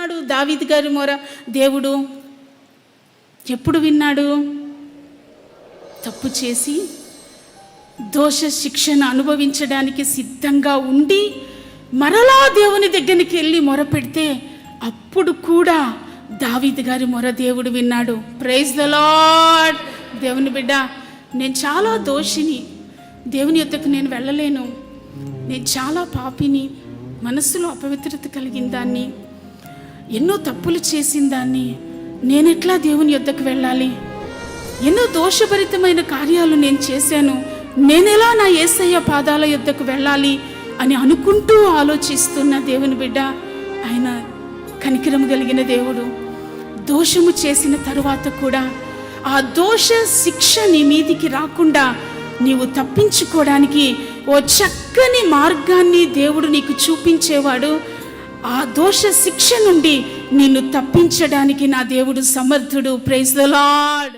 విన్నాడు దావిద్ గారి మొర? దేవుడు ఎప్పుడు విన్నాడు? తప్పు చేసి దోష శిక్షను అనుభవించడానికి సిద్ధంగా ఉండి మరలా దేవుని దగ్గరికి వెళ్ళి మొర పెడితే అప్పుడు కూడా దావిద్ గారి మొర దేవుడు విన్నాడు. ప్రైజ్ ద లాడ్ దేవుని బిడ్డ నేను చాలా దోషిని. దేవుని యొద్దకు నేను వెళ్ళలేను. నేను చాలా పాపిని. మనస్సులో అపవిత్రత కలిగిన దాన్ని. ఎన్నో తప్పులు చేసిన దాన్ని నేనెట్లా దేవుని యొద్దకు వెళ్ళాలి? ఎన్నో దోషభరితమైన కార్యాలు నేను చేశాను నేనెలా నా ఏసయ్య పాదాల యొద్దకు వెళ్ళాలి అని అనుకుంటూ ఆలోచిస్తున్న దేవుని బిడ్డ ఆయన కనికిరము కలిగిన దేవుడు. దోషము చేసిన తరువాత కూడా ఆ దోష శిక్ష నీ మీదికి రాకుండా నీవు తప్పించుకోవడానికి ఓ చక్కని మార్గాన్ని దేవుడు నీకు చూపించేవాడు. ఆ దోష శిక్ష నుండి నిన్ను తప్పించడానికి నా దేవుడు సమర్థుడు. Praise the lord